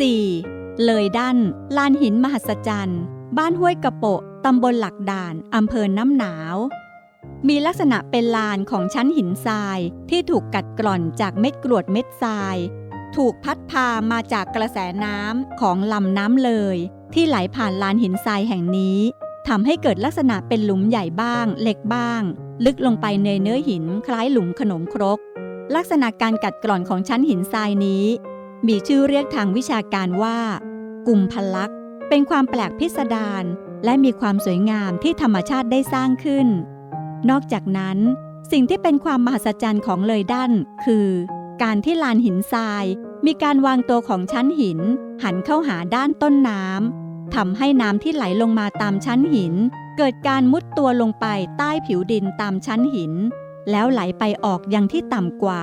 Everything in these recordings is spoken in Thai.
4. เลยดันลานหินมหัศจรรย์ บ้านห้วยกระโปะตำบลหลักด่านอำเภอน้ำหนาว มีลักษณะเป็นลานของชั้นหินทรายที่ถูกกัดกร่อนจากเม็ดกรวดเม็ดทราย ถูกพัดพามาจากกระแสน้ำของลำน้ำเลย ที่ไหลผ่านลานหินทรายแห่งนี้ทำให้เกิดลักษณะเป็นหลุมใหญ่บ้าง เล็กบ้าง ลึกลงไปในเนื้อหินคล้ายหลุมขนมครก ลักษณะการกัดกร่อนของชั้นหินทรายนี้ มีชื่อเรียกทางวิชาการว่า กุมพลักษ์เป็นความแปลกพิสดารและมีความสวยงามที่ธรรมชาติได้สร้างขึ้น นอกจากนั้นสิ่งที่เป็นความมหัศจรรย์ของเลยด้านคือ การที่ลานหินทราย มีการวางตัวของชั้นหิน หันเข้าหาด้านต้นน้ำทำให้น้ำที่ไหลลงมาตามชั้นหิน เกิดการมุดตัวลงไปใต้ผิวดินตามชั้นหิน แล้วไหลไปออกยังที่ต่ำกว่า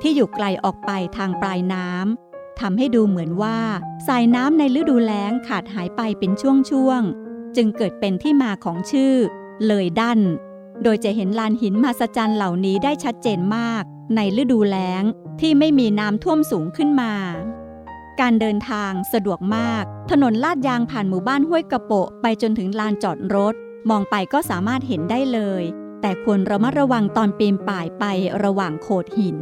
ที่อยู่ไกลออกไปทางปลายน้ำ ทำให้ดูเหมือนว่า สายน้ำในฤดูแล้งขาดหายไปเป็นช่วงๆ จึงเกิดเป็นที่มาของชื่อ เลยดัน โดยจะเห็นลานหินมหัศจรรย์เหล่านี้ได้ชัดเจนมาก ในฤดูแล้งที่ไม่มีน้ำท่วมสูงขึ้นมา การเดินทางสะดวกมาก ถนนลาดยางผ่านหมู่บ้านห้วยกระโปะไปจนถึงลานจอดรถ มองไปก็สามารถเห็นได้เลย แต่ควรระมัดระวังตอนปีนป่ายไประหว่างโขดหิน